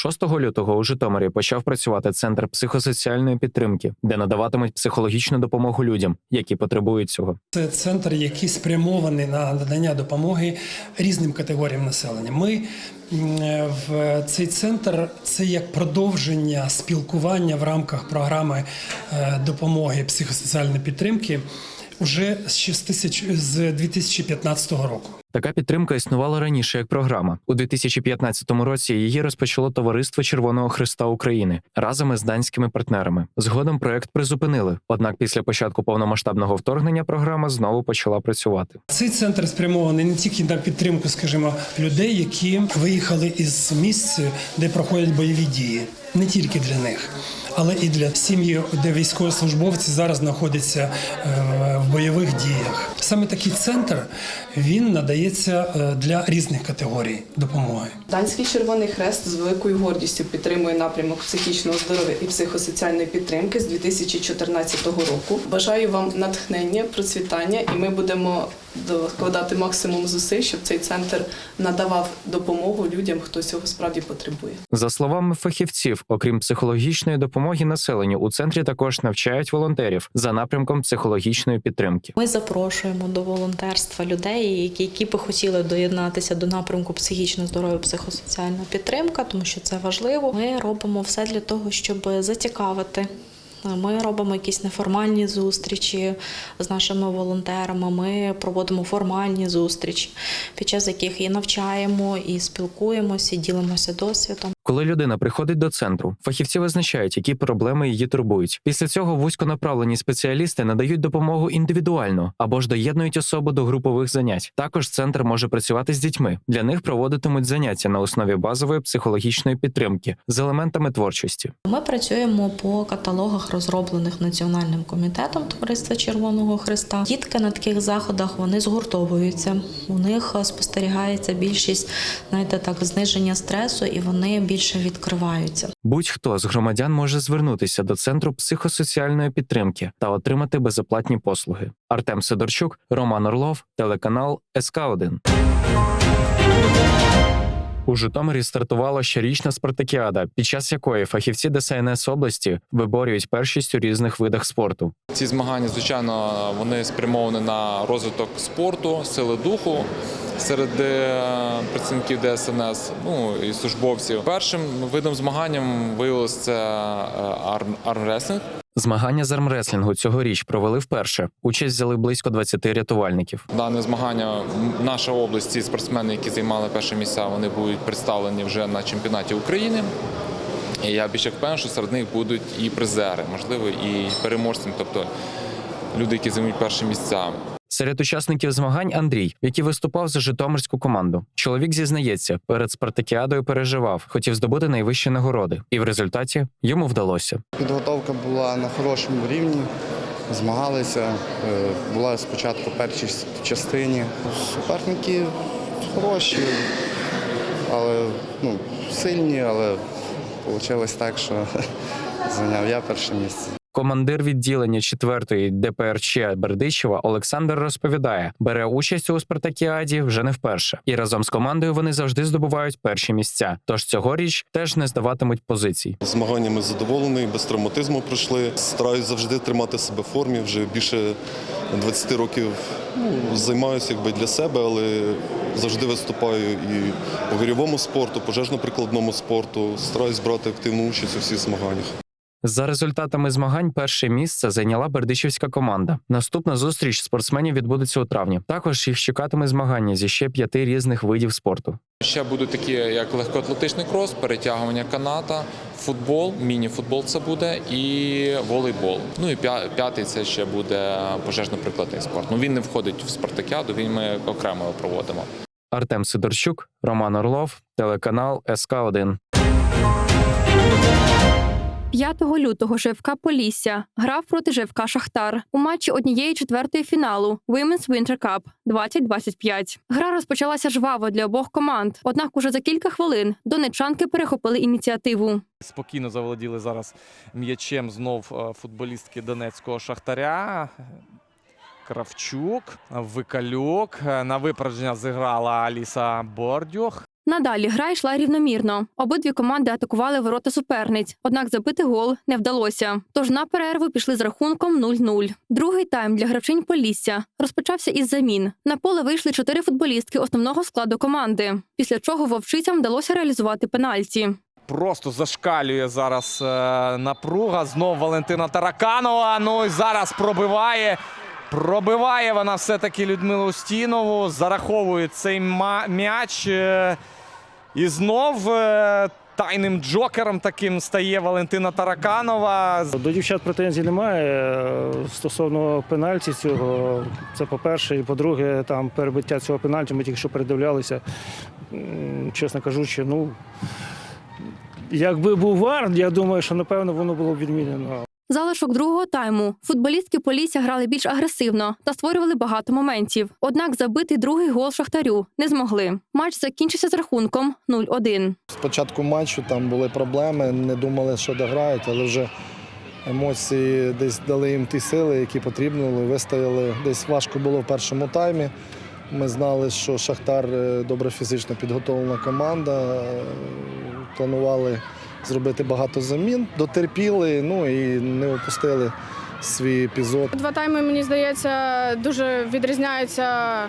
6 лютого у Житомирі почав працювати центр психосоціальної підтримки, де надаватимуть психологічну допомогу людям, які потребують цього. Це центр, який спрямований на надання допомоги різним категоріям населення. Ми в цей центр це як продовження спілкування в рамках програми е, допомоги психосоціальної підтримки уже з 6 тисяч з 2015 року. Така підтримка існувала раніше як програма. У 2015 році її розпочало Товариство Червоного Христа України разом із данськими партнерами. Згодом проект призупинили. Однак після початку повномасштабного вторгнення програма знову почала працювати. Цей центр спрямований не тільки на підтримку, скажімо, людей, які виїхали із місць, де проходять бойові дії, не тільки для них, але і для сім'ї, де військовослужбовці зараз знаходяться е, в бойових діях. Саме такий центр він надається е, для різних категорій допомоги. Данський Червоний Хрест з великою гордістю підтримує напрямок психічного здоров'я і психосоціальної підтримки з 2014 року. Бажаю вам натхнення, процвітання, і ми будемо докладати максимум зусиль, щоб цей центр надавав допомогу людям, хто цього справді потребує. За словами фахівців, окрім психологічної допомоги населенню, у центрі також навчають волонтерів за напрямком психологічної підтримки. Ми запрошуємо до волонтерства людей, які, би хотіли доєднатися до напрямку психічне здоров'я, психосоціальна підтримка, тому що це важливо. Ми робимо все для того, щоб зацікавити. Ми робимо якісь неформальні зустрічі з нашими волонтерами. Ми проводимо формальні зустрічі, під час яких і навчаємо, і спілкуємося, і ділимося досвідом. Коли людина приходить до центру, фахівці визначають, які проблеми її турбують. Після цього вузьконаправлені спеціалісти надають допомогу індивідуально або ж доєднують особу до групових занять. Також центр може працювати з дітьми. Для них проводитимуть заняття на основі базової психологічної підтримки з елементами творчості. Ми працюємо по каталогах, розроблених Національним комітетом Товариства Червоного Христа. Дітки на таких заходах вони згуртовуються. У них е, спостерігається більшість, знаєте, так, зниження стресу, і вони більше відкриваються. Будь-хто з громадян може звернутися до центру психосоціальної підтримки та отримати безоплатні послуги. Артем Сидорчук, Роман Орлов, телеканал СК 1 у Житомирі стартувала щорічна спартакіада, під час якої фахівці ДСНС області виборюють першість у різних видах спорту. Ці змагання, звичайно, вони спрямовані на розвиток спорту, сили духу серед е, працівників ДСНС, ну і службовців. Першим видом змаганням виявилося е, армреслінг. Змагання з армреслінгу цьогоріч провели вперше. Участь взяли близько 20 рятувальників. Дане змагання наша область, ці спортсмени, які займали перші місця, вони будуть представлені вже на чемпіонаті України. І я більше впевнений, що серед них будуть і призери, можливо, і переможцем, тобто люди, які займуть перші місця. Серед учасників змагань Андрій, який виступав за житомирську команду. Чоловік зізнається, перед спартакіадою переживав, хотів здобути найвищі нагороди, і в результаті йому вдалося. Підготовка була на хорошому рівні. Змагалися. Е, Була спочатку першій частині. Суперники хороші, але ну, сильні, але вийшло так, що зайняв я перше місце. Командир відділення 4-ї ДПРЧ Бердичева Олександр розповідає, бере участь у спартакіаді вже не вперше, і разом з командою вони завжди здобувають перші місця. Тож цьогоріч теж не здаватимуть позицій. Змаганнями задоволений, без травматизму пройшли. Стараюсь завжди тримати себе в формі. Вже більше 20 років ну, займаюся якби для себе, але завжди виступаю і по гирьовому спорту, пожежно-прикладному спорту. Стараюсь брати активну участь у всіх змаганнях. За результатами змагань перше місце зайняла бердичівська команда. Наступна зустріч спортсменів відбудеться у травні. Також їх чекатиме змагання зі ще п'яти різних видів спорту. Ще будуть такі, як легкоатлетичний крос, перетягування каната, футбол, міні-футбол це буде і волейбол. Ну і п'ятий це ще буде пожежно-прикладний спорт. Ну він не входить в спартакіаду, він ми окремо проводимо. Артем Сидорчук, Роман Орлов, телеканал СК 1 5 лютого ЖФК Полісся грав проти ЖФК Шахтар у матчі однієї четвертої фіналу Women's Winter Cup 2025. Гра розпочалася жваво для обох команд. Однак уже за кілька хвилин донечанки перехопили ініціативу. Спокійно заволоділи зараз м'ячем знов е, футболістки донецького шахтаря. Кравчук, Викалюк. Е, На випередження зіграла Аліса Бордюх. Надалі гра йшла рівномірно. Обидві команди атакували ворота суперниць, однак забити гол не вдалося. Тож на перерву пішли з рахунком 0-0. Другий тайм для гравчинь Полісся розпочався із замін. На поле вийшли чотири футболістки основного складу команди. Після чого вовчицям вдалося реалізувати пенальті. Просто зашкалює зараз е, напруга. Знов Валентина Тараканова. Ну і зараз пробиває. Пробиває вона все-таки Людмилу Устінову. Зараховує цей м'яч. е, і знов е, тайним джокером таким стає Валентина Тараканова. До дівчат претензій немає е, стосовно пенальті цього. Це по-перше, і по-друге, там перебиття цього пенальті. Ми тільки що передивлялися. Чесно кажучи, ну якби був вар, я думаю, що напевно воно було б відмінено. Залишок другого тайму футболістки Полісся грали більш агресивно та створювали багато моментів. Однак забити другий гол Шахтарю не змогли. Матч закінчився з рахунком 0-1. Спочатку матчу там були проблеми, не думали, що дограють, але вже емоції десь дали їм ті сили, які потрібні були, вистояли. Десь важко було в першому таймі. Ми знали, що Шахтар е, добре фізично підготовлена команда. е, Планували зробити багато замін, дотерпіли, ну і не опустили свій епізод. Два тайми, мені здається, дуже відрізняються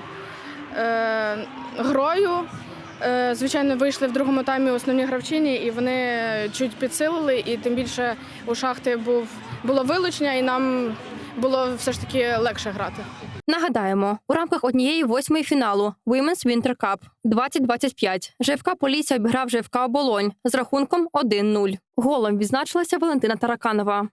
е, грою. Е, звичайно, вийшли в другому таймі основні гравчині, і вони чуть підсилили. І тим більше у шахти був, було вилучення, і нам було все ж таки легше грати. Нагадаємо, у рамках однієї восьмої фіналу Women's Winter Cup 2025 ЖФК Полісся обіграв ЖФК Оболонь з рахунком 1-0. Голом відзначилася Валентина Тараканова.